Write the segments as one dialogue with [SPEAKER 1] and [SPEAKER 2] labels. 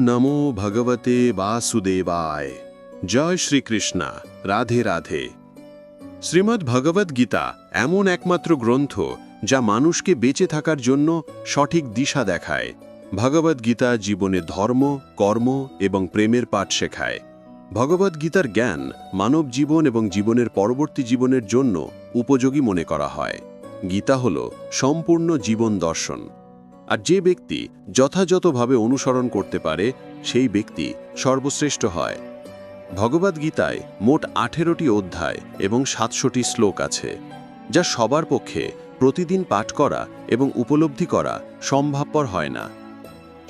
[SPEAKER 1] নমো ভগবতে বাসুদেবায় জয় শ্রীকৃষ্ণা রাধে রাধে শ্রীমদ্ ভগবদ গীতা এমন একমাত্র গ্রন্থ যা মানুষকে বেঁচে থাকার জন্য সঠিক দিশা দেখায়। ভগবদ গীতা জীবনে ধর্ম, কর্ম এবং প্রেমের পাঠ শেখায়। ভগবদ গীতার জ্ঞান মানব জীবন এবং জীবনের পরবর্তী জীবনের জন্য উপযোগী মনে করা হয়। গীতা হল সম্পূর্ণ জীবন দর্শন। আর যে ব্যক্তি যথাযথভাবে অনুসরণ করতে পারে, সেই ব্যক্তি সর্বশ্রেষ্ঠ হয়। ভগবদ্গীতায় মোট আঠেরোটি অধ্যায় এবং সাতশোটি শ্লোক আছে, যা সবার পক্ষে প্রতিদিন পাঠ করা এবং উপলব্ধি করা সম্ভবপর হয় না।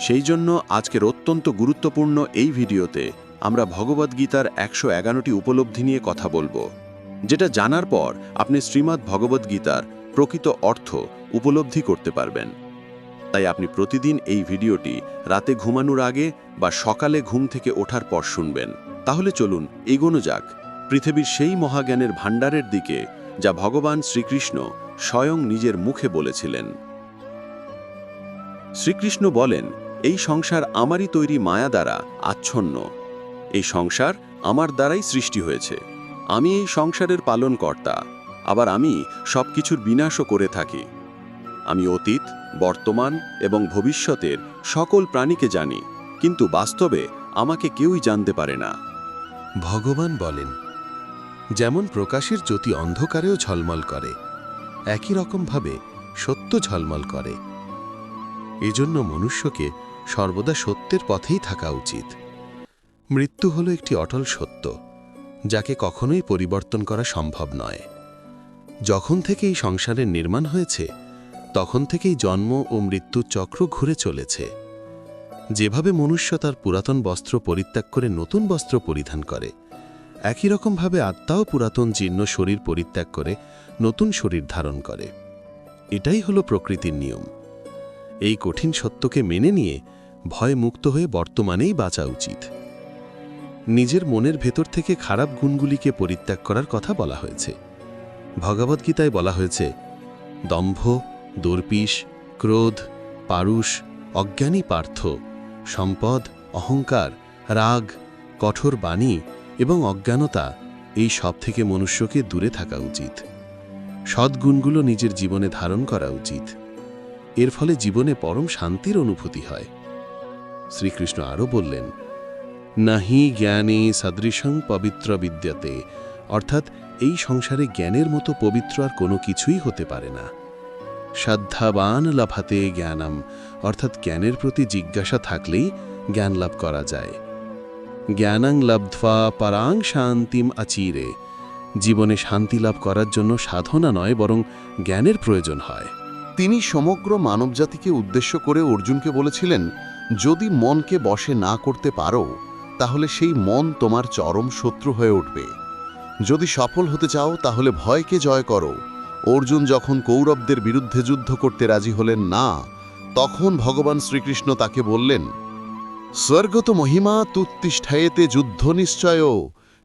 [SPEAKER 1] সেই জন্য আজকের অত্যন্ত গুরুত্বপূর্ণ এই ভিডিওতে আমরা ভগবদ্গীতার একশো এগারোটি উপলব্ধি নিয়ে কথা বলব, যেটা জানার পর আপনি শ্রীমদ্ ভগবদ্গীতার প্রকৃত অর্থ উপলব্ধি করতে পারবেন। তাই আপনি প্রতিদিন এই ভিডিওটি রাতে ঘুমানোর আগে বা সকালে ঘুম থেকে ওঠার পর শুনবেন। তাহলে চলুন এগোনো যাক। পৃথিবীর সেই মহাজ্ঞানের ভাণ্ডারের দিকে, যা ভগবান শ্রীকৃষ্ণ স্বয়ং নিজের মুখে বলেছিলেন। শ্রীকৃষ্ণ বলেন, এই সংসার আমারই তৈরি মায়া দ্বারা আচ্ছন্ন। এই সংসার আমার দ্বারাই সৃষ্টি হয়েছে। আমি এই সংসারের পালনকর্তা। আবার আমি সবকিছুর বিনাশও করে থাকি। আমি অতীত বর্তমান এবং ভবিষ্যতের সকল প্রাণীকে জানি, কিন্তু বাস্তবে আমাকে কেউই জানতে পারে না।
[SPEAKER 2] ভগবান বলেন, যেমন প্রকাশের জ্যোতি অন্ধকারেও ঝলমল করে, একই রকমভাবে সত্য ঝলমল করে। এজন্য মনুষ্যকে সর্বদা সত্যের পথেই থাকা উচিত। মৃত্যু হল একটি অটল সত্য, যাকে কখনোই পরিবর্তন করা সম্ভব নয়। যখন থেকে এই সংসারের নির্মাণ হয়েছে তখন থেকেই জন্ম ও মৃত্যুর চক্র ঘুরে চলেছে। যেভাবে মনুষ্য তার পুরাতন বস্ত্র পরিত্যাগ করে নতুন বস্ত্র পরিধান করে, একই রকমভাবে আত্মাও পুরাতন জীর্ণ শরীর পরিত্যাগ করে নতুন শরীর ধারণ করে। এটাই হলো প্রকৃতির নিয়ম। এই কঠিন সত্যকে মেনে নিয়ে ভয় মুক্ত হয়ে বর্তমানেই বাঁচা উচিত। নিজের মনের ভেতর থেকে খারাপ গুণগুলিকে পরিত্যাগ করার কথা বলা হয়েছে। ভগবদ্গীতায় বলা হয়েছে, দম্ভ দর্পিস ক্রোধ, পারুষ, অজ্ঞানী পার্থ, সম্পদ, অহংকার, রাগ, কঠোর বাণী এবং অজ্ঞানতা এই সব থেকে মনুষ্যকে দূরে থাকা উচিত। সদ্গুণগুলো নিজের জীবনে ধারণ করা উচিত। এর ফলে জীবনে পরম শান্তির অনুভূতি হয়। শ্রীকৃষ্ণ আরও বললেন, নাহি জ্ঞানে সদৃশং পবিত্র বিদ্যাতে। অর্থাৎ এই সংসারে জ্ঞানের মতো পবিত্র আর কোনো কিছুই হতে পারে না। শ্রদ্ধাবান লাভাতে জ্ঞানম। অর্থাৎ জ্ঞানের প্রতি জিজ্ঞাসা থাকলেই জ্ঞান লাভ করা যায়। জ্ঞানাং লব্ধ্বা পরাং শান্তিম আচিরে। জীবনে শান্তি লাভ করার জন্য সাধনা নয়, বরং জ্ঞানের প্রয়োজন হয়।
[SPEAKER 3] তিনি সমগ্র মানবজাতিকে উদ্দেশ্য করে অর্জুনকে বলেছিলেন, যদি মনকে বশে না করতে পারো, তাহলে সেই মন তোমার চরম শত্রু হয়ে উঠবে। যদি সফল হতে চাও, তাহলে ভয়কে জয় করো। অর্জুন যখন কৌরবদের বিরুদ্ধে যুদ্ধ করতে রাজি হলেন না, তখন ভগবান শ্রীকৃষ্ণ তাকে বললেন, স্বর্গত মহিমা তুত্তিষ্ঠায়েতে যুদ্ধ নিশ্চয়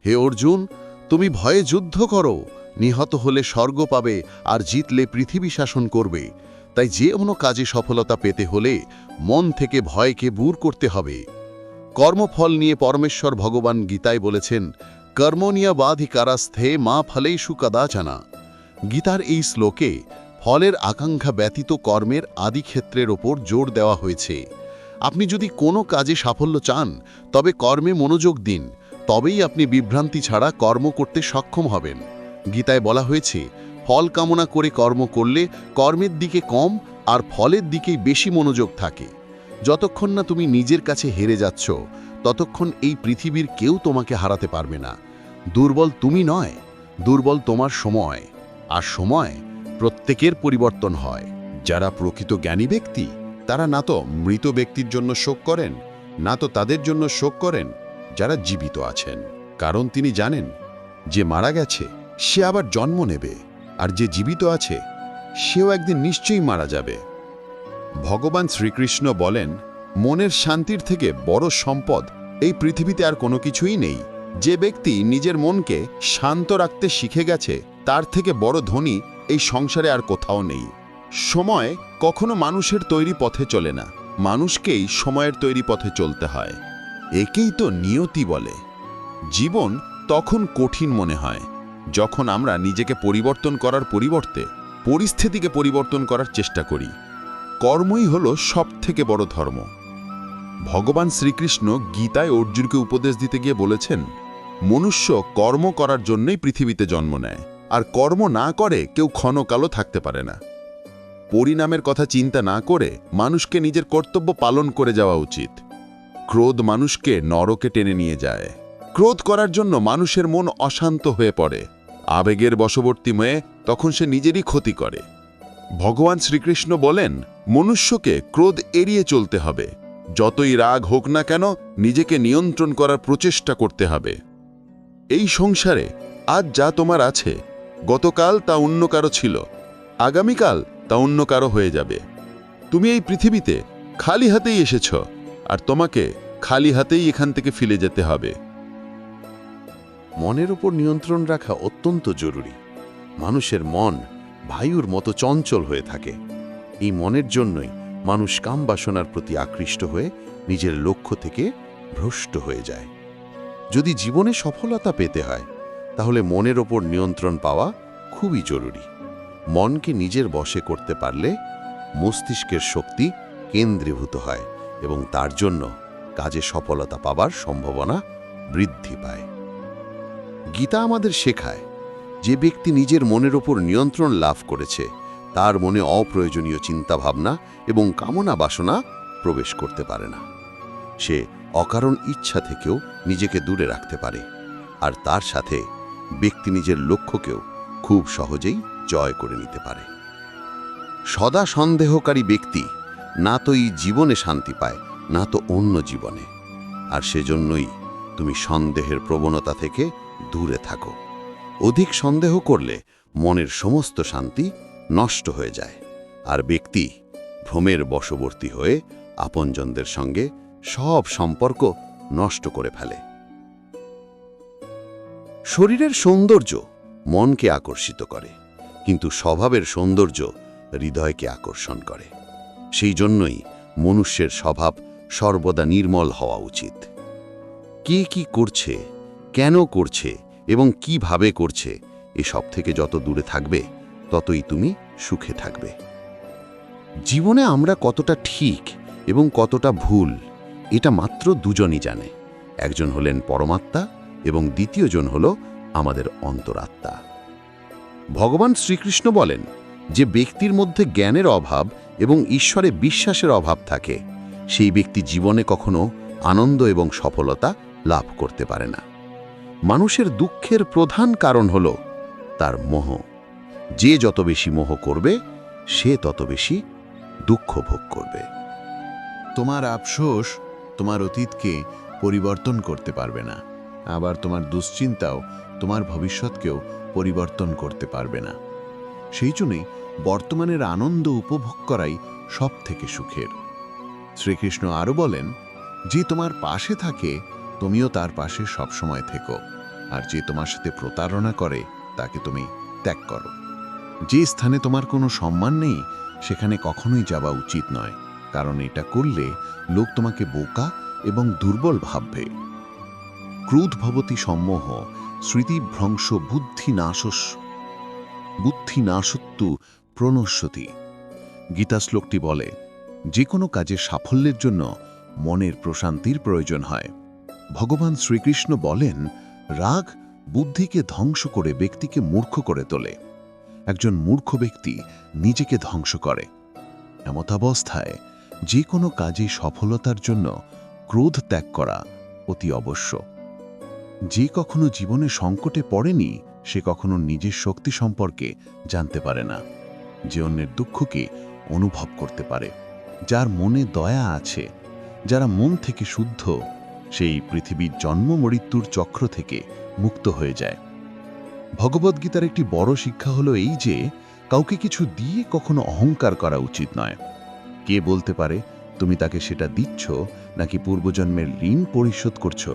[SPEAKER 3] হে অর্জুন, তুমি ভয়ে যুদ্ধ করো, নিহত হলে স্বর্গ পাবে আর জিতলে পৃথিবী শাসন করবে। তাই যে কোনো কাজে সফলতা পেতে হলে মন থেকে ভয়কে দূর করতে হবে। কর্মফল নিয়ে পরমেশ্বর ভগবান গীতায় বলেছেন কর্মনিয়া বাধিকারাস্থে মা ফলেষু কদাচনা গীতার এই শ্লোকে ফলের আকাঙ্ক্ষা ব্যতীত কর্মের আদি ক্ষেত্রের ওপর জোর দেওয়া হয়েছে। আপনি যদি কোনো কাজে সাফল্য চান, তবে কর্মে মনোযোগ দিন, তবেই আপনি বিভ্রান্তি ছাড়া কর্ম করতে সক্ষম হবেন। গীতায় বলা হয়েছে, ফল কামনা করে কর্ম করলে কর্মের দিকে কম আর ফলের দিকেই বেশি মনোযোগ থাকে। যতক্ষণ না তুমি নিজের কাছে হেরে যাচ্ছ, ততক্ষণ এই পৃথিবীর কেউ তোমাকে হারাতে পারবে না। দুর্বল তুমি নয়, দুর্বল তোমার সময়। আর সময় প্রত্যেকের পরিবর্তন হয়।
[SPEAKER 4] যারা প্রকৃত জ্ঞানী ব্যক্তি, তারা না তো মৃত ব্যক্তির জন্য শোক করেন, না তো তাদের জন্য শোক করেন, যারা জীবিত আছেন। কারণ তিনি জানেন, যে মারা গেছে, সে আবার জন্ম নেবে, আর যে জীবিত আছে, সেও একদিন নিশ্চয়ই মারা যাবে। ভগবান শ্রীকৃষ্ণ বলেন, মনের শান্তির থেকে বড় সম্পদ এই পৃথিবীতে আর কোনো কিছুই নেই। যে ব্যক্তি নিজের মনকে শান্ত রাখতে শিখে গেছে তার থেকে বড় ধনী এই সংসারে আর কোথাও নেই। সময় কখনো মানুষের তৈরি পথে চলে না।
[SPEAKER 5] মানুষকেই সময়ের তৈরি পথে চলতে হয়। একেই তো নিয়তি বলে। জীবন তখন কঠিন মনে হয়। যখন আমরা নিজেকে পরিবর্তন করার পরিবর্তে পরিস্থিতিকে পরিবর্তন করার চেষ্টা করি। কর্মই হল সবথেকে বড় ধর্ম। ভগবান শ্রীকৃষ্ণ গীতায় অর্জুনকে উপদেশ দিতে গিয়ে বলেছেন, মনুষ্য কর্ম করার জন্যই পৃথিবীতে জন্ম নেয়। আর কর্ম না করে কেউ ক্ষণকালও থাকতে পারে না। পরিণামের কথা চিন্তা না করে মানুষকে নিজের কর্তব্য পালন করে যাওয়া উচিত। ক্রোধ মানুষকে নরকে টেনে নিয়ে যায়। ক্রোধ করার জন্য মানুষের মন অশান্ত হয়ে পড়ে। আবেগের বশবর্তী হয়ে তখন সে নিজেরই ক্ষতি করে। ভগবান শ্রীকৃষ্ণ বলেন, মনুষ্যকে ক্রোধ এড়িয়ে চলতে হবে। যতই রাগ হোক না কেন নিজেকে নিয়ন্ত্রণ করার প্রচেষ্টা করতে হবে। এই সংসারে আজ যা তোমার আছে গতকাল তা অন্য কারও ছিল, আগামীকাল তা অন্য কারও হয়ে যাবে। তুমি এই পৃথিবীতে খালি হাতেই এসেছ, আর তোমাকে খালি হাতেই এখান থেকে ফিরে যেতে হবে।
[SPEAKER 2] মনের উপর নিয়ন্ত্রণ রাখা অত্যন্ত জরুরি। মানুষের মন বায়ুর মতো চঞ্চল হয়ে থাকে। এই মনের জন্যই মানুষ কাম বাসনার প্রতি আকৃষ্ট হয়ে নিজের লক্ষ্য থেকে ভ্রষ্ট হয়ে যায়। যদি জীবনে সফলতা পেতে হয় তাহলে মনের ওপর নিয়ন্ত্রণ পাওয়া খুবই জরুরি। মনকে নিজের বশে করতে পারলে মস্তিষ্কের শক্তি কেন্দ্রীভূত হয় এবং তার জন্য কাজে সফলতা পাবার সম্ভাবনা বৃদ্ধি পায়। গীতা আমাদের শেখায়, যে ব্যক্তি নিজের মনের ওপর নিয়ন্ত্রণ লাভ করেছে, তার মনে অপ্রয়োজনীয় চিন্তাভাবনা এবং কামনা বাসনা প্রবেশ করতে পারে না। সে অকারণ ইচ্ছা থেকেও নিজেকে দূরে রাখতে পারে, আর তার সাথে ব্যক্তি নিজের লক্ষ্যকেও খুব সহজেই জয় করে নিতে পারে। সদা সন্দেহকারী ব্যক্তি না তো এই জীবনে শান্তি পায়, না তো অন্য জীবনে। আর সেজন্যই তুমি সন্দেহের প্রবণতা থেকে দূরে থাকো। অধিক সন্দেহ করলে মনের সমস্ত শান্তি নষ্ট হয়ে যায়। আর ব্যক্তি ভ্রমের বশবর্তী হয়ে আপনজনদের সঙ্গে সব সম্পর্ক নষ্ট করে ফেলে। শরীরের সৌন্দর্য মনকে আকর্ষিত করে, কিন্তু স্বভাবের সৌন্দর্য হৃদয়কে আকর্ষণ করে। সেই জন্যই মনুষ্যের স্বভাব সর্বদা নির্মল হওয়া উচিত। কে কি করছে, কেন করছে এবং কীভাবে করছে এসব থেকে যত দূরে থাকবে, ততই তুমি সুখে থাকবে। জীবনে আমরা কতটা ঠিক এবং কতটা ভুল, এটা মাত্র দুজনই জানে। একজন হলেন পরমাত্মা এবং দ্বিতীয়জন হল আমাদের অন্তরাত্মা। ভগবান শ্রীকৃষ্ণ বলেন যে ব্যক্তির মধ্যে জ্ঞানের অভাব এবং ঈশ্বরে বিশ্বাসের অভাব থাকে, সেই ব্যক্তি জীবনে কখনো আনন্দ এবং সফলতা লাভ করতে পারে না। মানুষের দুঃখের প্রধান কারণ হল তার মোহ। যে যত বেশি মোহ করবে, সে তত বেশি দুঃখ ভোগ করবে।
[SPEAKER 6] তোমার আফসোস তোমার অতীতকে পরিবর্তন করতে পারবে না। আবার তোমার দুশ্চিন্তাও তোমার ভবিষ্যৎকেও পরিবর্তন করতে পারবে না। সেই জন্যই বর্তমানের আনন্দ উপভোগ করাই সব থেকে সুখের। শ্রীকৃষ্ণ আরও বলেন, যে তোমার পাশে থাকে, তুমিও তার পাশে সবসময় থেকো, আর যে তোমার সাথে প্রতারণা করে, তাকে তুমি ত্যাগ করো। যে স্থানে তোমার কোনো সম্মান নেই, সেখানে কখনোই যাওয়া উচিত নয়, কারণ এটা করলে লোক তোমাকে বোকা এবং দুর্বল ভাববে। ক্রোধ ভবতী সম্মোহ স্মৃতিভ্রংশ বুদ্ধি নাশস বুদ্ধি নাশত্তু প্রণশ্যতি। গীতা শ্লোকটি বলে যে কোনো কাজে সাফল্যের জন্য মনের প্রশান্তির প্রয়োজন হয়। ভগবান শ্রীকৃষ্ণ বলেন, রাগ বুদ্ধিকে ধ্বংস করে ব্যক্তিকে মূর্খ করে তোলে। একজন মূর্খ ব্যক্তি নিজেকে ধ্বংস করে। এমতাবস্থায় যে কোনো কাজে সফলতার জন্য ক্রোধ ত্যাগ করা অতি অবশ্য। যে কখনো জীবনে সংকটে পড়েনি, সে কখনো নিজের শক্তি সম্পর্কে জানতে পারে না। যে অন্যের দুঃখকে অনুভব করতে পারে। যার মনে দয়া আছে, যারা মন থেকে শুদ্ধ, সেই পৃথিবীর জন্ম মৃত্যুর চক্র থেকে মুক্ত হয়ে যায়। ভগবদ্গীতার একটি বড় শিক্ষা হলো এই যে, কাউকে কিছু দিয়ে কখনো অহংকার করা উচিত নয়। কে বলতে পারে, তুমি তাকে সেটা দিচ্ছ, নাকি পূর্বজন্মের ঋণ পরিশোধ করছ?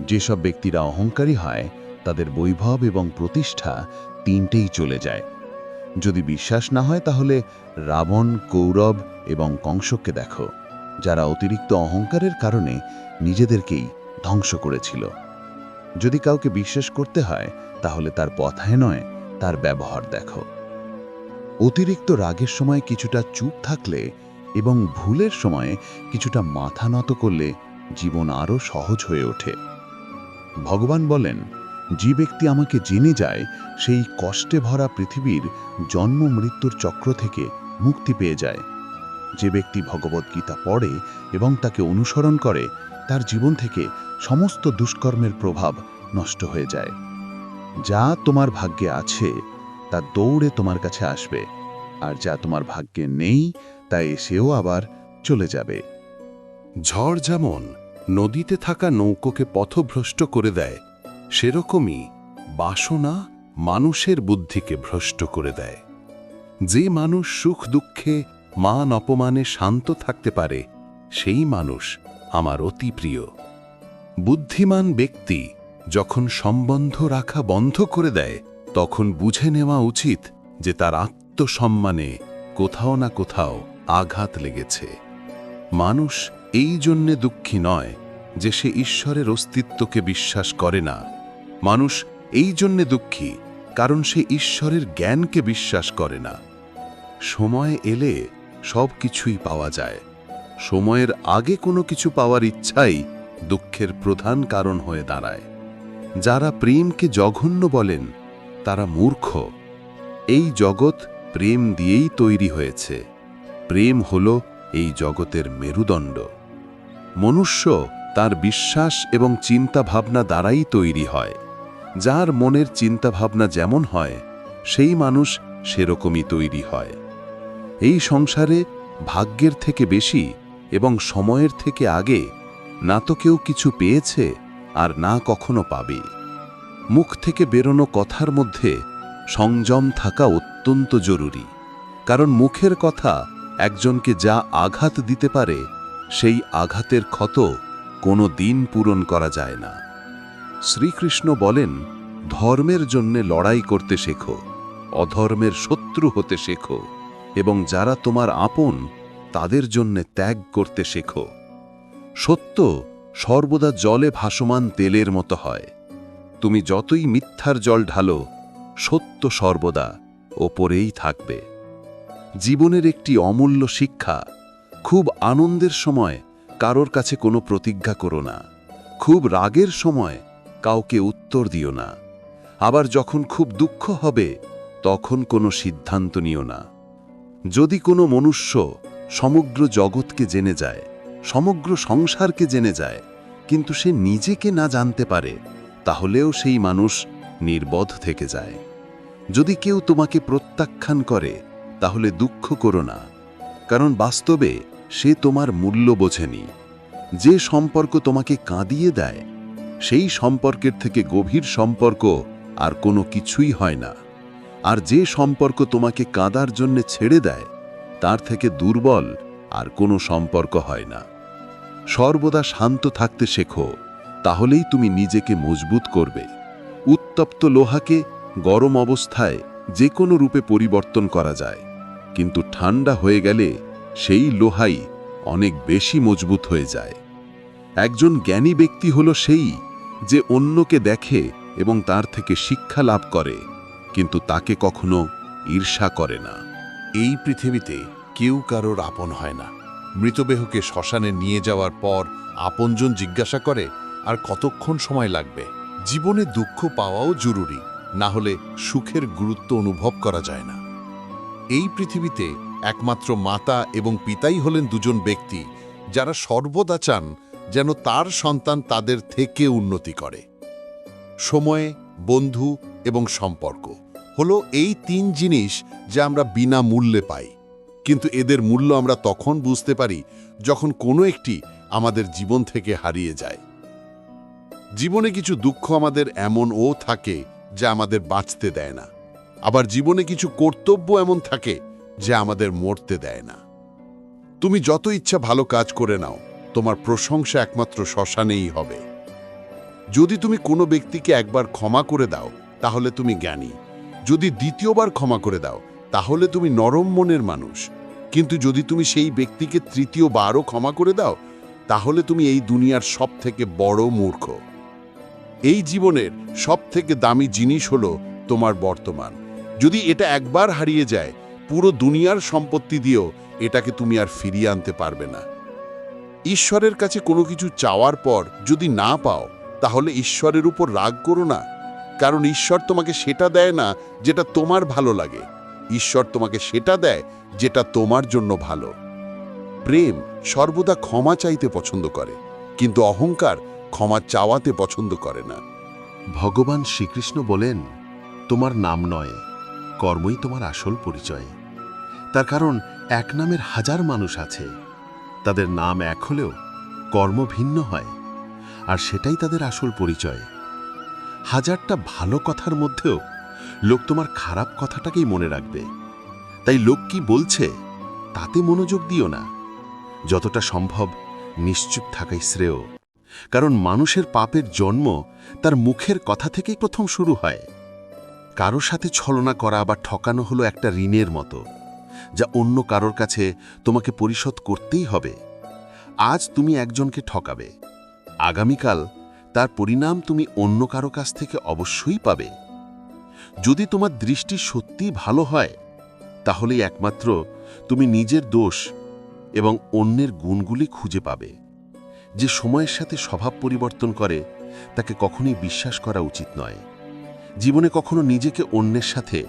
[SPEAKER 6] যেসব ব্যক্তিরা অহংকারী হয়, তাদের বৈভব এবং প্রতিষ্ঠা তিনটেই চলে যায়। যদি বিশ্বাস না হয়, তাহলে রাবণ, কৌরব এবং কংসকে দেখো,
[SPEAKER 3] যারা অতিরিক্ত অহংকারের কারণে নিজেদেরকেই ধ্বংস করেছিল। যদি কাউকে বিশ্বাস করতে হয়, তাহলে তার পথায় নয়, তার ব্যবহার দেখো। অতিরিক্ত রাগের সময় কিছুটা চুপ থাকলে এবং ভুলের সময়ে কিছুটা মাথা নত করলে জীবন আরও সহজ হয়ে ওঠে। ভগবান বলেন, যে ব্যক্তি আমাকে জেনে যায়, সেই কষ্টে ভরা পৃথিবীর জন্ম মৃত্যুর চক্র থেকে মুক্তি পেয়ে যায়। যে ব্যক্তি ভগবদ্গীতা পড়ে এবং তাকে অনুসরণ করে, তার জীবন থেকে সমস্ত দুষ্কর্মের প্রভাব নষ্ট হয়ে যায়। যা তোমার ভাগ্যে আছে, তা দৌড়ে তোমার কাছে আসবে, আর যা তোমার ভাগ্যে নেই তা এসেও আবার চলে যাবে।
[SPEAKER 2] ঝড় যেমন নদীতে থাকা নৌকোকে পথভ্রষ্ট করে দেয়। সেরকমই বাসনা মানুষের বুদ্ধিকে ভ্রষ্ট করে দেয়। যে মানুষ সুখ দুঃখে, মান অপমানে শান্ত থাকতে পারে, সেই মানুষ আমার অতি প্রিয়। বুদ্ধিমান ব্যক্তি যখন সম্বন্ধ রাখা বন্ধ করে দেয়, তখন বুঝে নেওয়া উচিত যে তার আত্মসম্মানে কোথাও না কোথাও আঘাত লেগেছে। মানুষ এই জন্যে দুঃখী নয় যে সে ঈশ্বরের অস্তিত্বকে বিশ্বাস করে না। মানুষ এই জন্যে দুঃখী কারণ সে ঈশ্বরের জ্ঞানকে বিশ্বাস করে না। সময় এলে সব কিছুই পাওয়া যায়। সময়ের আগে কোনো কিছু পাওয়ার ইচ্ছাই দুঃখের প্রধান কারণ হয়ে দাঁড়ায়। যারা প্রেমকে জঘন্য বলেন, তারা মূর্খ। এই জগৎ প্রেম দিয়েই তৈরি হয়েছে। প্রেম হল এই জগতের মেরুদণ্ড। মনুষ্য তার বিশ্বাস এবং চিন্তাভাবনা দ্বারাই তৈরি হয়। যার মনের চিন্তাভাবনা যেমন হয়, সেই মানুষ সেরকমই তৈরি হয়। এই সংসারে ভাগ্যের থেকে বেশি এবং সময়ের থেকে আগে না তো কেউ কিছু পেয়েছে আর না কখনো পাবে। মুখ থেকে বেরোনো কথার মধ্যে সংযম থাকা অত্যন্ত জরুরি। কারণ মুখের কথা একজনকে যা আঘাত দিতে পারে সেই আঘাতের ক্ষত কোনো দিন পূরণ করা যায় না। শ্রীকৃষ্ণ বলেন, ধর্মের জন্যে লড়াই করতে শেখো, অধর্মের শত্রু হতে শেখো, এবং যারা তোমার আপন, তাদের জন্যে ত্যাগ করতে শেখো। সত্য, সর্বদা জলে ভাসমান তেলের মতো হয়। তুমি যতই মিথ্যার জল ঢালো, সত্য সর্বদা ওপরেই থাকবে। জীবনের একটি অমূল্য শিক্ষা খুব আনন্দের সময় কারোর কাছে কোনো প্রতিজ্ঞা করো না। খুব রাগের সময় কাউকে উত্তর দিও না। আবার যখন খুব দুঃখ হবে, তখন কোনো সিদ্ধান্ত নিও না। যদি কোনো মনুষ্য সমগ্র জগৎকে জেনে যায়, সমগ্র সংসারকে জেনে যায়, কিন্তু সে নিজেকে না জানতে পারে, তাহলেও সেই মানুষ নির্বোধ থেকে যায়। যদি কেউ তোমাকে প্রত্যাখ্যান করে, তাহলে দুঃখ করো না। কারণ বাস্তবে সে তোমার মূল্য বোঝেনি। যে সম্পর্ক তোমাকে কাঁদিয়ে দেয়, সেই সম্পর্কের থেকে গভীর সম্পর্ক আর কোনো কিছুই হয় না। আর যে সম্পর্ক তোমাকে কাঁদার জন্য ছেড়ে দেয়, তার থেকে দুর্বল আর কোনো সম্পর্ক হয় না। সর্বদা শান্ত থাকতে শেখো, তাহলেই তুমি নিজেকে মজবুত করবে। উত্তপ্ত লোহাকে গরম অবস্থায় যে কোনো রূপে পরিবর্তন করা যায়। কিন্তু ঠান্ডা হয়ে গেলে সেই লোহাই অনেক বেশি মজবুত হয়ে যায়। একজন জ্ঞানী ব্যক্তি হল সেই যে অন্যকে দেখে এবং তার থেকে শিক্ষা লাভ করে, কিন্তু তাকে কখনো ঈর্ষা করে না।
[SPEAKER 7] এই পৃথিবীতে কেউ কারোর আপন হয় না। মৃতদেহকে শ্মশানে নিয়ে যাওয়ার পর আপনজন জিজ্ঞাসা করে, আর কতক্ষণ সময় লাগবে? জীবনে দুঃখ পাওয়াও জরুরি, না হলে সুখের গুরুত্ব অনুভব করা যায় না। এই পৃথিবীতে একমাত্র মাতা এবং পিতাই হলেন দুজন ব্যক্তি, যারা সর্বদা চান যেন তার সন্তান তাদের থেকে উন্নতি করে। সময়, বন্ধু এবং সম্পর্ক হলো এই তিন জিনিস যা আমরা বিনা মূল্যে পাই। কিন্তু এদের মূল্য আমরা তখন বুঝতে পারি যখন কোনো একটি আমাদের জীবন থেকে হারিয়ে যায়। জীবনে কিছু দুঃখ আমাদের এমন ও থাকে যা আমাদের বাঁচতে দেয় না। আবার জীবনে কিছু কর্তব্য এমন থাকে যা আমাদের মরতে দেয় না। তুমি যত ইচ্ছা ভালো কাজ করে নাও, তোমার প্রশংসা একমাত্র শ্মশানেই হবে। যদি তুমি কোনো ব্যক্তিকে একবার ক্ষমা করে দাও, তাহলে তুমি জ্ঞানী। যদি দ্বিতীয়বার ক্ষমা করে দাও, তাহলে তুমি নরম মনের মানুষ।
[SPEAKER 4] কিন্তু যদি তুমি সেই ব্যক্তিকে তৃতীয়বারও ক্ষমা করে দাও, তাহলে তুমি এই দুনিয়ার সব থেকে বড় মূর্খ। এই জীবনের সব থেকে দামি জিনিস হলো তোমার বর্তমান। যদি এটা একবার হারিয়ে যায় পুরো দুনিয়ার সম্পত্তি দিয়েও এটাকে তুমি আর ফিরিয়ে আনতে পারবে না। ঈশ্বরের কাছে কোনো কিছু চাওয়ার পর যদি না পাও, তাহলে ঈশ্বরের উপর রাগ করো না। কারণ ঈশ্বর তোমাকে সেটা দেয় না যেটা তোমার ভালো লাগে। ঈশ্বর তোমাকে সেটা দেয় যেটা তোমার জন্য ভালো। প্রেম সর্বদা ক্ষমা চাইতে পছন্দ করে, কিন্তু অহংকার ক্ষমা চাওয়াতে পছন্দ করে না।
[SPEAKER 2] ভগবান শ্রীকৃষ্ণ বলেন, তোমার নাম নয় কর্মই তোমার আসল পরিচয়। তার কারণ এক নামের হাজার মানুষ আছে। তাদের নাম এক হলেও কর্ম ভিন্ন হয়, আর সেটাই তাদের আসল পরিচয়। হাজারটা ভালো কথার মধ্যেও লোক তোমার খারাপ কথাটাকেই মনে রাখবে। তাই লোক কি বলছে, তাতে মনোযোগ দিও না। যতটা সম্ভব নিশ্চুপ থাকাই শ্রেয়। কারণ মানুষের পাপের জন্ম তার মুখের কথা থেকেই প্রথম শুরু হয়। কারও সাথে ছলনা করা বা ঠকানো হলো একটা ঋণের মতো, যা অন্য কারোর কাছে তোমাকে পরিশোধ করতেই হবে। আজ তুমি একজনকে ঠকাবে। আগামীকাল তার পরিণাম তুমি অন্য কারও কাছ থেকে অবশ্যই পাবে। যদি তোমার দৃষ্টি সত্যিই ভালো হয়, তাহলেই একমাত্র তুমি নিজের দোষ এবং অন্যের গুণগুলি খুঁজে পাবে। যে সময়ের সাথে স্বভাব পরিবর্তন করে, তাকে কখনোই বিশ্বাস করা উচিত নয়। জীবনে কখনো নিজেকে অন্যের সাথে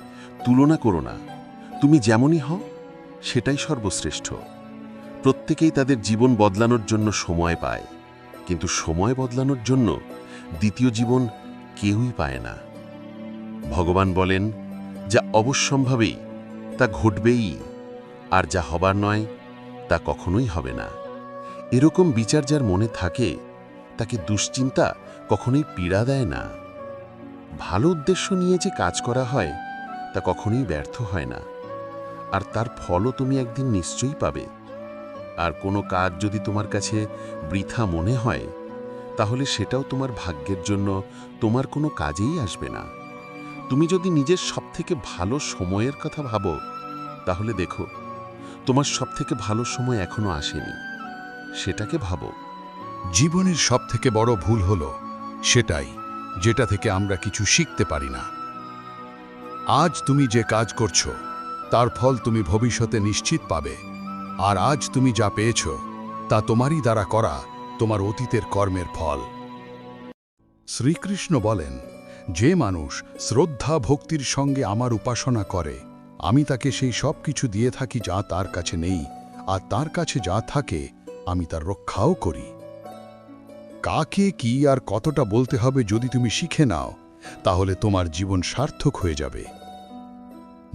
[SPEAKER 2] তুলনা করো না। তুমি যেমনই হও, সেটাই সর্বশ্রেষ্ঠ। প্রত্যেকেই তাদের জীবন বদলানোর জন্য সময় পায়। কিন্তু সময় বদলানোর জন্য দ্বিতীয় জীবন কেউই পায় না। ভগবান বলেন, যা অবশ্যম্ভাবেই তা ঘটবেই, আর যা হবার নয়, তা কখনোই হবে না। এরকম বিচার যার মনে থাকে, তাকে দুশ্চিন্তা কখনোই পীড়া দেয় না। ভালো উদ্দেশ্য নিয়ে যে কাজ করা হয়, তা কখনোই ব্যর্থ হয় না। আর তার ফলও তুমি একদিন নিশ্চয়ই পাবে। আর কোনো কাজ যদি তোমার কাছে বৃথা মনে হয়, তাহলে সেটাও তোমার ভাগ্যের জন্য তোমার কোনো কাজেই আসবে না। তুমি যদি নিজের সবথেকে ভালো সময়ের কথা ভাবো, তাহলে দেখো, তোমার সবথেকে ভালো সময় এখনও আসেনি। সেটাকে ভাবো।
[SPEAKER 8] জীবনের সবথেকে বড় ভুল হল সেটাই। যেটা থেকে আমরা কিছু শিখতে পারি না। আজ তুমি যে কাজ করছ, তার ফল তুমি ভবিষ্যতে নিশ্চিত পাবে। আর আজ তুমি যা পেয়েছ, তা তোমারই দ্বারা করা তোমার অতীতের কর্মের ফল। শ্রীকৃষ্ণ বলেন, যে মানুষ শ্রদ্ধা ভক্তির সঙ্গে আমার উপাসনা করে, আমি তাকে সেই সব কিছু দিয়ে থাকি যা তার কাছে নেই, আর তার কাছে যা থাকে, আমি তার রক্ষাও করি। কাকে কি আর কতটা বলতে হবে যদি তুমি শিখে নাও, তাহলে তোমার জীবন সার্থক হয়ে যাবে।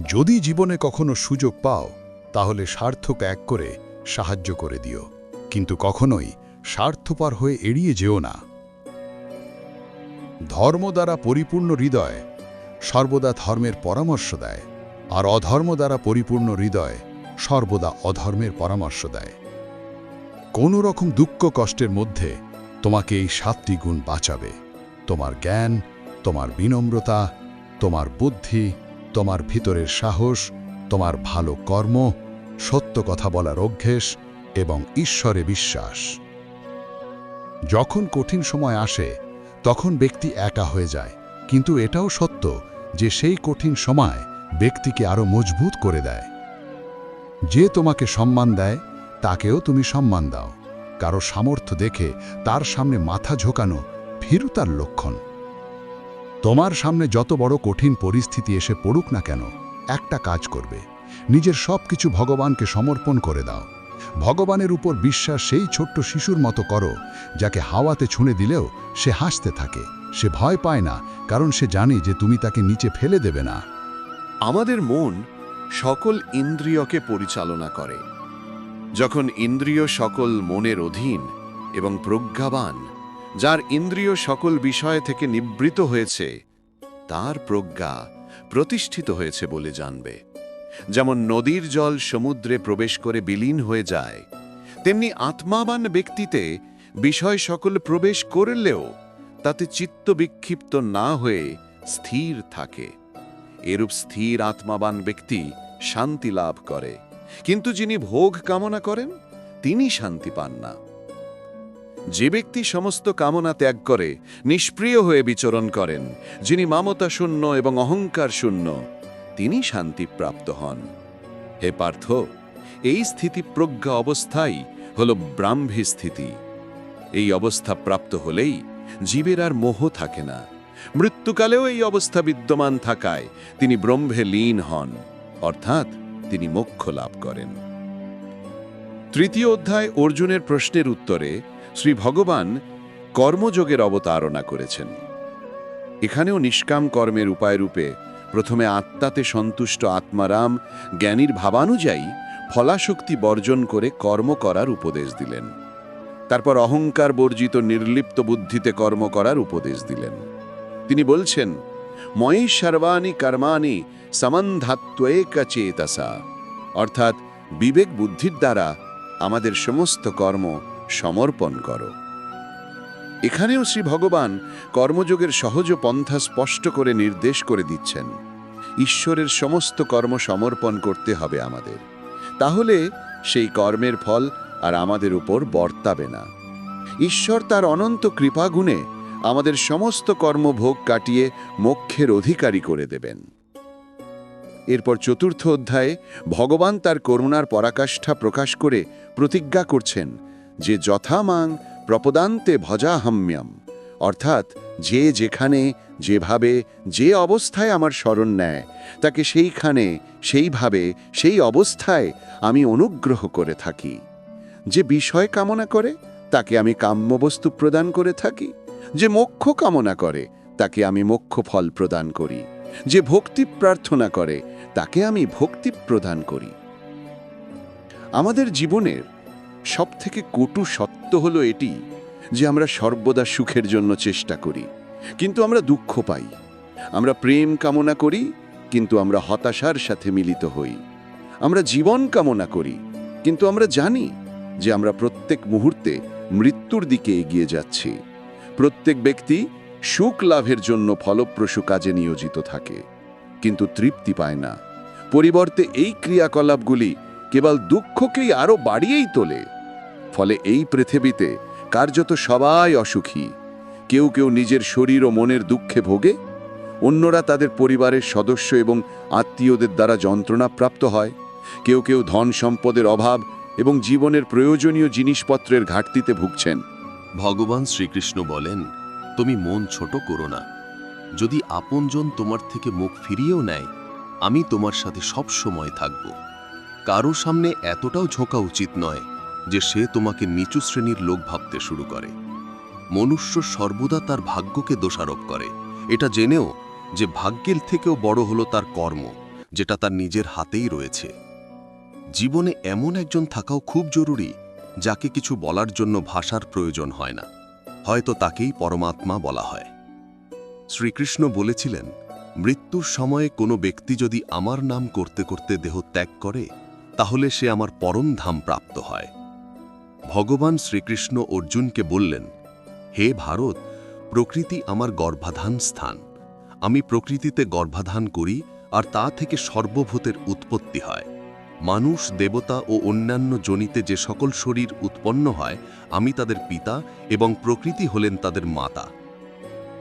[SPEAKER 8] যদি জীবনে কখনো সুযোগ পাও, তাহলে সার্থক এক করে সাহায্য করে দিও, কিন্তু কখনোই স্বার্থপর হয়ে এড়িয়ে যেও না। ধর্ম দ্বারা পরিপূর্ণ হৃদয় সর্বদা ধর্মের পরামর্শ দেয়, আর অধর্ম দ্বারা পরিপূর্ণ হৃদয় সর্বদা অধর্মের পরামর্শ দেয়। কোনো রকম দুঃখ কষ্টের মধ্যে তোমাকে এই সাতটি গুণ বাঁচাবে। তোমার জ্ঞান, তোমার বিনম্রতা, তোমার বুদ্ধি, তোমার ভিতরের সাহস, তোমার ভালো কর্ম, সত্য কথা বলার অভ্যেস এবং ঈশ্বরে বিশ্বাস। যখন কঠিন সময় আসে, তখন ব্যক্তি একা হয়ে যায়। কিন্তু এটাও সত্য যে সেই কঠিন সময় ব্যক্তিকে আরও মজবুত করে দেয়। যে তোমাকে সম্মান দেয়, তাকেও তুমি সম্মান দাও। কারও সামর্থ্য দেখে তার সামনে মাথা ঝোকানো ভীরুতার লক্ষণ। তোমার সামনে যত বড় কঠিন পরিস্থিতি এসে পড়ুক না কেন, একটা কাজ করবে। নিজের সব কিছু ভগবানকে সমর্পণ করে দাও। ভগবানের উপর বিশ্বাস সেই ছোট্ট শিশুর মতো করো, যাকে হাওয়াতে ছুঁড়ে দিলেও সে হাসতে থাকে। সে ভয় পায় না, কারণ সে জানে যে তুমি তাকে নিচে ফেলে দেবে না।
[SPEAKER 1] আমাদের মন সকল ইন্দ্রিয়কে পরিচালনা করে। যখন ইন্দ্রিয় সকল মনের অধীন এবং প্রজ্ঞাবান, যার ইন্দ্রিয় সকল বিষয় থেকে নিবৃত হয়েছে, তার প্রজ্ঞা প্রতিষ্ঠিত হয়েছে বলে জানবে। যেমন নদীর জল সমুদ্রে প্রবেশ করে বিলীন হয়ে যায়, তেমনি আত্মাবান ব্যক্তিতে বিষয় সকল প্রবেশ করলেও তাতে চিত্ত বিক্ষিপ্ত না হয়ে স্থির থাকে। এরূপ স্থির আত্মাবান ব্যক্তি শান্তি লাভ করে।
[SPEAKER 2] কিন্তু যিনি ভোগ কামনা করেন, তিনি শান্তি পান না। যে ব্যক্তি সমস্ত কামনা ত্যাগ করে, নিষ্প্রিয় হয়ে বিচরণ করেন, যিনি মামতা শূন্য এবং অহংকার শূন্য, তিনি শান্তিপ্রাপ্ত হন। হে পার্থ, এই স্থিতি প্রজ্ঞা অবস্থাই হল ব্রাহ্মী স্থিতি। এই অবস্থা প্রাপ্ত হলেই জীবের আর মোহ থাকে না। মৃত্যুকালেও এই অবস্থা বিদ্যমান থাকায় তিনি ব্রহ্মে লীন হন। অর্থাৎ তিনি মোক্ষ লাভ করেন। তৃতীয় অধ্যায় অর্জুনের প্রশ্নের উত্তরে শ্রী ভগবান কর্মযোগের অবতারণা করেছেন। এখানেও নিষ্কাম কর্মের উপায়রূপে প্রথমে আত্মাতে সন্তুষ্ট আত্মারাম জ্ঞানীর ভাবানুযায়ী ফলাশক্তি বর্জন করে কর্ম করার উপদেশ দিলেন। তারপর অহংকার বর্জিত নির্লিপ্ত বুদ্ধিতে কর্ম করার উপদেশ দিলেন। তিনি বলছেন, ময়ী সর্বাণী কর্মাণি সমন্ধাত্বেক অর্থাৎ বিবেক বুদ্ধির দ্বারা আমাদের সমস্ত কর্ম সমর্পণ করো। এখানেও শ্রী ভগবান কর্মযোগের সহজ পন্থা স্পষ্ট করে নির্দেশ করে দিচ্ছেন, ঈশ্বরের সমস্ত কর্ম সমর্পণ করতে হবে আমাদের, তাহলে সেই কর্মের ফল আর আমাদের উপর বর্তাবে না। ঈশ্বর তার অনন্ত কৃপাগুণে আমাদের সমস্ত কর্মভোগ কাটিয়ে মোক্ষের অধিকারী করে দেবেন। এরপর চতুর্থ অধ্যায়ে ভগবান তার করুণার পরাকাষ্ঠা প্রকাশ করে প্রতিজ্ঞা করছেন যে যথামাং প্রপদান্তে ভজাহাম্যম, অর্থাৎ যে যেখানে, যেভাবে, যে অবস্থায় আমার স্মরণ নেয়, তাকে সেইখানে, সেইভাবে, সেই অবস্থায় আমি অনুগ্রহ করে থাকি। যে বিষয় কামনা করে, তাকে আমি কাম্যবস্তু প্রদান করে থাকি। যে মোক্ষ কামনা করে, তাকে আমি মোক্ষ ফল প্রদান করি। যে ভক্তি প্রার্থনা করে তাকে আমি ভক্তি প্রদান করি। আমাদের জীবনের সবথেকে কটু সত্য হলো এটি যে আমরা সর্বদা সুখের জন্য চেষ্টা করি, কিন্তু আমরা দুঃখ পাই। আমরা প্রেম কামনা করি, কিন্তু আমরা হতাশার সাথে মিলিত হই। আমরা জীবন কামনা করি, কিন্তু আমরা জানি যে আমরা প্রত্যেক মুহূর্তে মৃত্যুর দিকে এগিয়ে যাচ্ছি। প্রত্যেক ব্যক্তি সুখ লাভের জন্য ফলপ্রসূ কাজে নিয়োজিত থাকে। কিন্তু তৃপ্তি পায় না। পরিবর্তে এই ক্রিয়াকলাপগুলি কেবল দুঃখকেই আরও বাড়িয়েই তোলে। ফলে এই পৃথিবীতে কার্যত সবাই অসুখী। কেউ কেউ নিজের শরীর ও মনের দুঃখে ভোগে। অন্যরা তাদের পরিবারের সদস্য এবং আত্মীয়দের দ্বারা যন্ত্রণা প্রাপ্ত হয়। কেউ কেউ ধন সম্পদের অভাব এবং জীবনের প্রয়োজনীয় জিনিসপত্রের ঘাটতিতে ভুগছেন।
[SPEAKER 9] ভগবান শ্রীকৃষ্ণ বলেন, তুমি মন ছোট করো না। যদি আপনজন তোমার থেকে মুখ ফিরিয়েও নেয়, আমি তোমার সাথে সব সময় থাকব। কারও সামনে এতটাও ঝোঁকা উচিত নয় যে সে তোমাকে নিচু শ্রেণির লোক ভাবতে শুরু করে। মনুষ্য সর্বদা তার ভাগ্যকে দোষারোপ করে। এটা জেনেও যে ভাগ্যের থেকেও বড় হলো তার কর্ম, যেটা তার নিজের হাতেই রয়েছে। জীবনে এমন একজন থাকাও খুব জরুরি, যাকে কিছু বলার জন্য ভাষার প্রয়োজন হয় না। হয়তো তাকেই পরমাত্মা বলা হয়। শ্রীকৃষ্ণ বলেছিলেন, মৃত্যুর সময়ে কোনো ব্যক্তি যদি আমার নাম করতে করতে দেহ ত্যাগ করে, তাহলে সে আমার পরম ধাম প্রাপ্ত হয়। ভগবান শ্রীকৃষ্ণ অর্জুনকে বললেন, হে ভারত, প্রকৃতি আমার গর্ভাধান স্থান। আমি প্রকৃতিতে গর্ভাধান করি আর তা থেকে সর্বভূতের উৎপত্তি হয়। মানুষ, দেবতা ও অন্যান্য জনিতে যে সকল শরীর উৎপন্ন হয়, আমি তাদের পিতা এবং প্রকৃতি হলেন তাদের মাতা।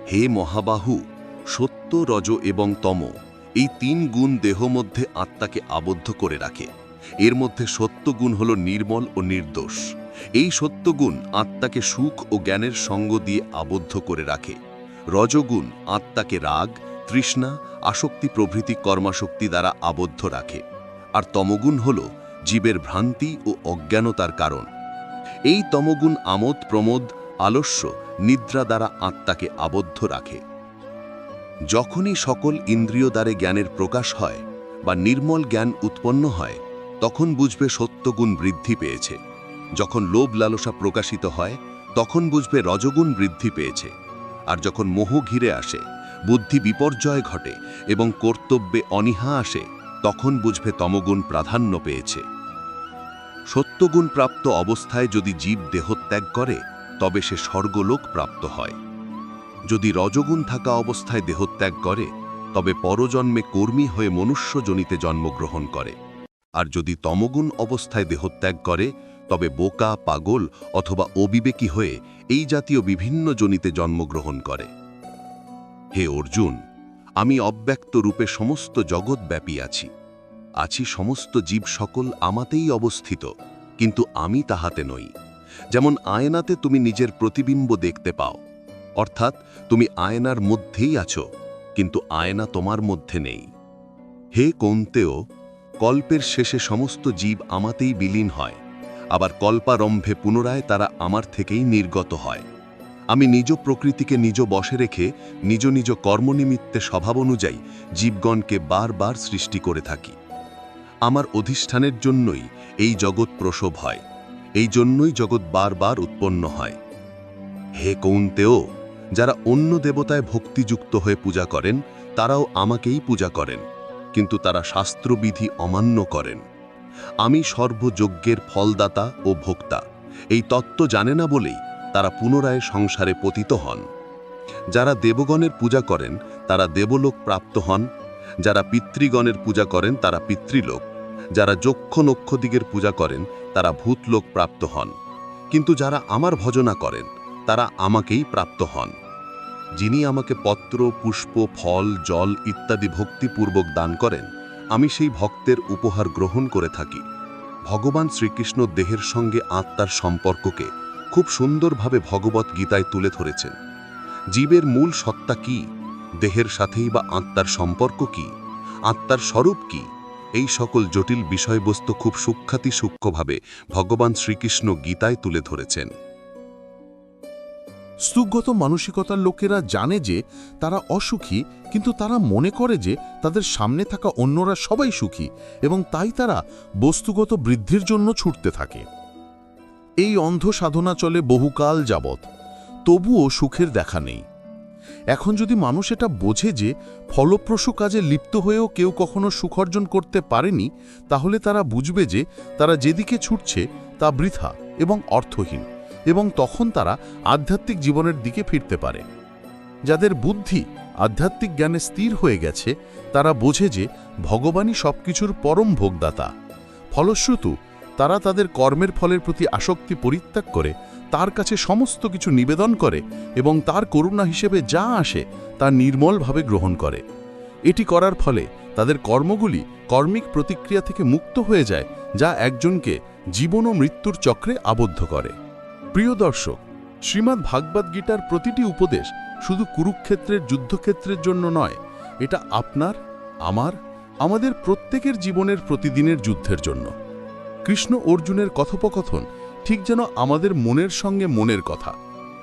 [SPEAKER 9] হে মহাবাহু, সত্য, রজ এবং তম, এই তিন গুণ দেহ মধ্যে আত্মাকে আবদ্ধ করে রাখে। এর মধ্যে সত্য গুণ হল নির্মল ও নির্দোষ। এই সত্যগুণ আত্মাকে সুখ ও জ্ঞানের সঙ্গ দিয়ে আবদ্ধ করে রাখে। রজগুণ আত্মাকে রাগ, তৃষ্ণা, আসক্তি প্রভৃতি কর্মাশক্তি দ্বারা আবদ্ধ রাখে। আর তমগুণ হল জীবের ভ্রান্তি ও অজ্ঞানতার কারণ। এই তমগুণ আমোদ, প্রমোদ, আলস্য নিদ্রা দ্বারা আত্মাকে আবদ্ধ রাখে। যখনই সকল ইন্দ্রিয় দ্বারে জ্ঞানের প্রকাশ হয় বা নির্মল জ্ঞান উৎপন্ন হয়, তখন বুঝবে সত্যগুণ বৃদ্ধি পেয়েছে। যখন লোভ লালসা প্রকাশিত হয়, তখন বুঝবে রজগুণ বৃদ্ধি পেয়েছে। আর যখন মোহ ঘিরে আসে, বুদ্ধি বিপর্যয় ঘটে এবং কর্তব্যে অনীহা আসে, তখন বুঝবে তমগুণ প্রাধান্য পেয়েছে। সত্যগুণ প্রাপ্ত অবস্থায় যদি জীব দেহত্যাগ করে তবে সে স্বর্গলোক প্রাপ্ত হয়। যদি রজগুণ থাকা অবস্থায় দেহত্যাগ করে, তবে পরজন্মে কর্মী হয়ে মনুষ্যজনিতে জন্মগ্রহণ করে।
[SPEAKER 10] আর যদি তমগুণ অবস্থায় দেহত্যাগ করে, তবে বোকা, পাগল অথবা অবিবেকী হয়ে এই জাতীয় বিভিন্ন জনিতে জন্মগ্রহণ করে। হে অর্জুন, আমি অব্যক্ত রূপে সমস্ত জগৎ ব্যাপী আছি। আছি সমস্ত জীব সকল আমাতেই অবস্থিত, কিন্তু আমি তাহাতে নই। যেমন আয়নাতে তুমি নিজের প্রতিবিম্ব দেখতে পাও। অর্থাৎ তুমি আয়নার মধ্যেই আছো, কিন্তু আয়না তোমার মধ্যে নেই। হে কৌন্তেও কল্পের শেষে সমস্ত জীব আমাতেই বিলীন হয়, আবার কল্পারম্ভে পুনরায় তারা আমার থেকেই নির্গত হয়। আমি নিজ প্রকৃতিকে নিজ বশে রেখে নিজ নিজ কর্মনিমিত্তে স্বভাব অনুযায়ী জীবগণকে বারবার সৃষ্টি করে থাকি। আমার অধিষ্ঠানের জন্যই এই জগৎ প্রসব হয়। এই জন্যই জগৎ বারবার উৎপন্ন হয়। হে কৌন্তেও যারা অন্য দেবতায় ভক্তিযুক্ত হয়ে পূজা করেন, তারাও আমাকেই পূজা করেন, কিন্তু তারা শাস্ত্রবিধি অমান্য করেন। আমি সর্বযজ্ঞের ফলদাতা ও ভোক্তা, এই তত্ত্ব জানে না বলেই তারা পুনরায় সংসারে পতিত হন। যারা দেবগণের পূজা করেন, তারা দেবলোক প্রাপ্ত হন, যারা পিতৃগণের পূজা করেন, তারা পিতৃলোক, যারা যক্ষ নক্ষদিগের পূজা করেন তারা ভূতলোক প্রাপ্ত হন। কিন্তু যারা আমার ভজনা করেন, তারা আমাকেই প্রাপ্ত হন। যিনি আমাকে পত্র, পুষ্প, ফল, জল ইত্যাদি ভক্তিপূর্বক দান করেন, আমি সেই ভক্তের উপহার গ্রহণ করে থাকি। ভগবান শ্রীকৃষ্ণ দেহের সঙ্গে আত্মার সম্পর্ককে খুব সুন্দরভাবে ভগবত গীতায় তুলে ধরেছেন। জীবের মূল সত্তা কি? দেহের সাথেই বা আত্মার সম্পর্ক কি? আত্মার স্বরূপ কি? এই সকল জটিল বিষয়বস্তু খুব সূক্ষাতি সূক্ষ্মভাবে ভগবান শ্রীকৃষ্ণ গীতায় তুলে ধরেছেন।
[SPEAKER 2] স্তূপগত মানসিকতার লোকেরা জানে যে তারা অসুখী, কিন্তু তারা মনে করে যে তাদের সামনে থাকা অন্যরা সবাই সুখী এবং তাই তারা বস্তুগত বৃদ্ধির জন্য ছুটতে থাকে। এই অন্ধ সাধনা চলে বহুকাল যাবৎ, তবুও সুখের দেখা নেই। এখন যদি মানুষ এটা বোঝে যে ফলপ্রসূ কাজে লিপ্ত হয়েও কেউ কখনো সুখ অর্জন করতে পারেনি, তাহলে তারা বুঝবে যে তারা যেদিকে ছুটছে তা বৃথা এবং অর্থহীন এবং তখন তারা আধ্যাত্মিক জীবনের দিকে ফিরতে পারে। যাদের বুদ্ধি আধ্যাত্মিক জ্ঞানে স্থির হয়ে গেছে, তারা বোঝে যে ভগবানই সবকিছুর পরম ভোগদাতা। ফলশ্রুত তারা তাদের কর্মের ফলের প্রতি আসক্তি পরিত্যাগ করে তার কাছে সমস্ত কিছু নিবেদন করে এবং তার করুণা হিসেবে যা আসে তা নির্মলভাবে গ্রহণ করে। এটি করার ফলে তাদের কর্মগুলি কর্মিক প্রতিক্রিয়া থেকে মুক্ত হয়ে যায়, যা একজনকে জীবন ও মৃত্যুর চক্রে আবদ্ধ করে। প্রিয় দর্শক, শ্রীমদ্ ভাগবত গীতার প্রতিটি উপদেশ শুধু কুরুক্ষেত্রের, যুদ্ধক্ষেত্রের জন্য নয়, এটা আপনার, আমার, আমাদের প্রত্যেকের জীবনের প্রতিদিনের যুদ্ধের জন্য। কৃষ্ণ অর্জুনের কথোপকথন ঠিক যেন আমাদের মনের সঙ্গে মনের কথা।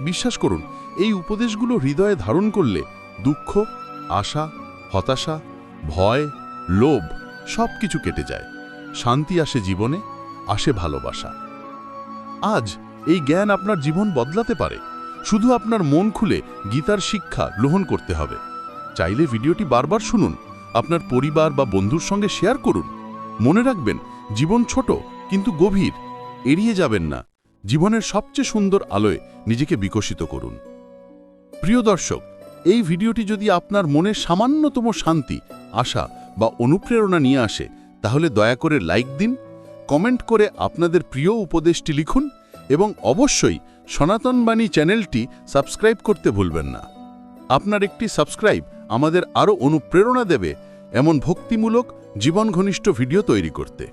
[SPEAKER 2] বিশ্বাস করুন, এই উপদেশগুলো হৃদয়ে ধারণ করলে দুঃখ, আশা, হতাশা, ভয়, লোভ সব কিছু কেটে যায়। শান্তি আসে জীবনে, আসে ভালোবাসা। আজ এই জ্ঞান আপনার জীবন বদলাতে পারে। শুধু আপনার মন খুলে গীতার শিক্ষা গ্রহণ করতে হবে। চাইলে ভিডিওটি বারবার শুনুন, আপনার পরিবার বা বন্ধুর সঙ্গে শেয়ার করুন। মনে রাখবেন, জীবন ছোট, কিন্তু গভীর। এড়িয়ে যাবেন না। জীবনের সবচেয়ে সুন্দর আলোয় নিজেকে বিকশিত করুন। প্রিয় দর্শক, এই ভিডিওটি যদি আপনার মনে সামান্যতম শান্তি, আশা বা অনুপ্রেরণা নিয়ে আসে, তাহলে দয়া করে লাইক দিন, কমেন্ট করে আপনাদের প্রিয় উপদেশটি লিখুন এবং অবশ্যই সনাতন বাণী চ্যানেলটি সাবস্ক্রাইব করতে ভুলবেন না। আপনার একটি সাবস্ক্রাইব আমাদের আরও অনুপ্রেরণা দেবে এমন ভক্তিমূলক জীবন ঘনিষ্ঠ ভিডিও তৈরি করতে।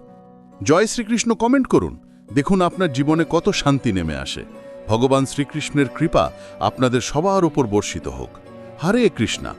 [SPEAKER 2] জয় শ্রীকৃষ্ণ কমেন্ট করুন। দেখুন আপনার জীবনে কত শান্তি নেমে আসে। ভগবান শ্রীকৃষ্ণের কৃপা আপনাদের সবার ওপর বর্ষিত হোক। হরে কৃষ্ণা।